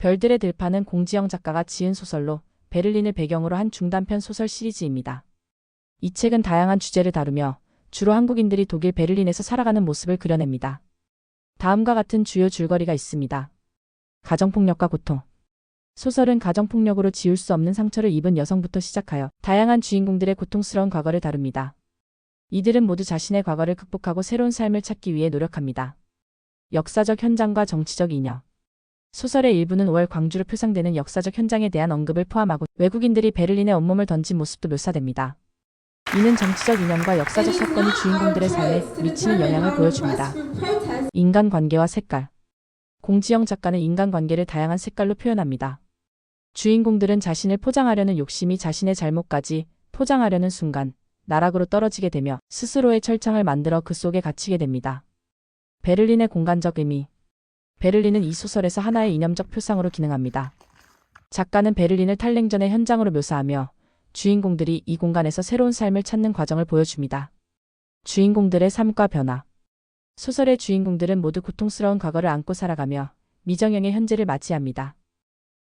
별들의 들판은 공지영 작가가 지은 소설로 베를린을 배경으로 한 중단편 소설 시리즈입니다. 이 책은 다양한 주제를 다루며 주로 한국인들이 독일 베를린에서 살아가는 모습을 그려냅니다. 다음과 같은 주요 줄거리가 있습니다. 가정폭력과 고통. 소설은 가정폭력으로 지울 수 없는 상처를 입은 여성부터 시작하여 다양한 주인공들의 고통스러운 과거를 다룹니다. 이들은 모두 자신의 과거를 극복하고 새로운 삶을 찾기 위해 노력합니다. 역사적 현장과 정치적 인여. 소설의 일부는 5월 광주로 표상되는 역사적 현장에 대한 언급을 포함하고 외국인들이 베를린에 온몸을 던진 모습도 묘사됩니다. 이는 정치적 이념과 역사적 사건이 주인공들의 삶에 미치는 영향을 보여줍니다. 인간관계와 색깔. 공지영 작가는 인간관계를 다양한 색깔로 표현합니다. 주인공들은 자신을 포장하려는 욕심이 자신의 잘못까지 포장하려는 순간 나락으로 떨어지게 되며 스스로의 철창을 만들어 그 속에 갇히게 됩니다. 베를린의 공간적 의미. 베를린은 이 소설에서 하나의 이념적 표상으로 기능합니다. 작가는 베를린을 탈냉전의 현장으로 묘사하며 주인공들이 이 공간에서 새로운 삶을 찾는 과정을 보여줍니다. 주인공들의 삶과 변화. 소설의 주인공들은 모두 고통스러운 과거를 안고 살아가며 미정형의 현재를 맞이합니다.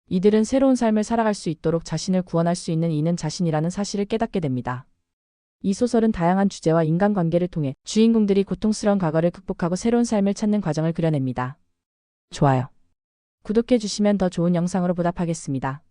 이들은 새로운 삶을 살아갈 수 있도록 자신을 구원할 수 있는 이는 자신이라는 사실을 깨닫게 됩니다. 이 소설은 다양한 주제와 인간관계를 통해 주인공들이 고통스러운 과거를 극복하고 새로운 삶을 찾는 과정을 그려냅니다. 좋아요. 구독해 주시면 더 좋은 영상으로 보답하겠습니다.